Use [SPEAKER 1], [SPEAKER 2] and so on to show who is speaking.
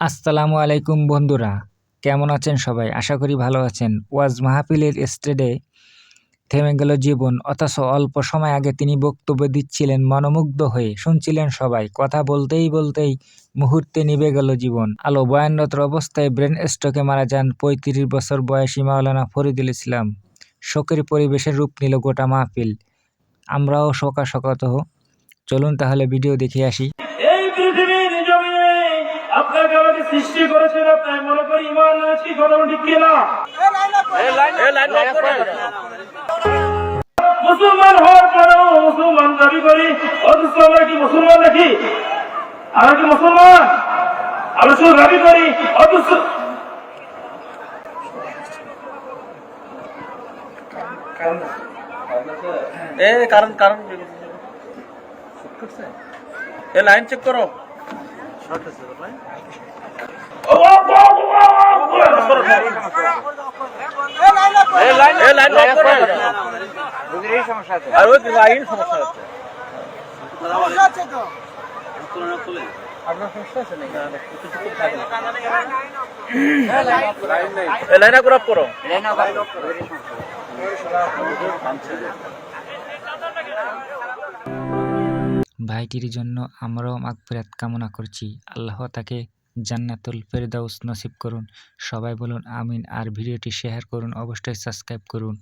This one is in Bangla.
[SPEAKER 1] আসসালামু আলাইকুম বন্ধুরা, কেমন আছেন সবাই? আশা করি ভালো আছেন। ওয়াজ মাহফিলের স্টেডে থেমে গেল জীবন, অথচ অল্প সময় আগে তিনি বক্তব্য দিচ্ছিলেন, মনোমুগ্ধ হয়ে শুনছিলেন সবাই। কথা বলতেই বলতেই মুহূর্তে নিভে গেল জীবন। আলো বয়ানরত অবস্থায় ব্রেন স্ট্রোকে মারা যান পঁয়ত্রিশ বছর বয়সী মাওলানা ফরিদুল ইসলাম। শোকের পরিবেশের রূপ নিল গোটা মাহফিল। আমরাও শোকাশকাত। চলুন তাহলে ভিডিও দেখে আসি।
[SPEAKER 2] আপনাকে আমাকে সৃষ্টি করেছেন আপনার মনে করি ইমান আছি কথা ঠিক কিনা? মুসলমান হওয়ার পরেও মুসলমান দাবি করি অথচ আমরা কি মুসলমান নাকি? আমরা কি মুসলমান? আমরা শুধু দাবি করি অথচ
[SPEAKER 3] কারণ কারণ এ লাইন চেক করো। আর ওই লাইন সমস্যা হচ্ছে এ লাইন গ্রাফ করো
[SPEAKER 1] ভাইটির জন্য আমরাও মাগফিরাত কামনা করছি। আল্লাহ তাকে জান্নাতুল ফেরদাউস নসিব করুন। সবাই বলুন আমিন আর ভিডিওটি শেয়ার করুন, অবশ্যই সাবস্ক্রাইব করুন।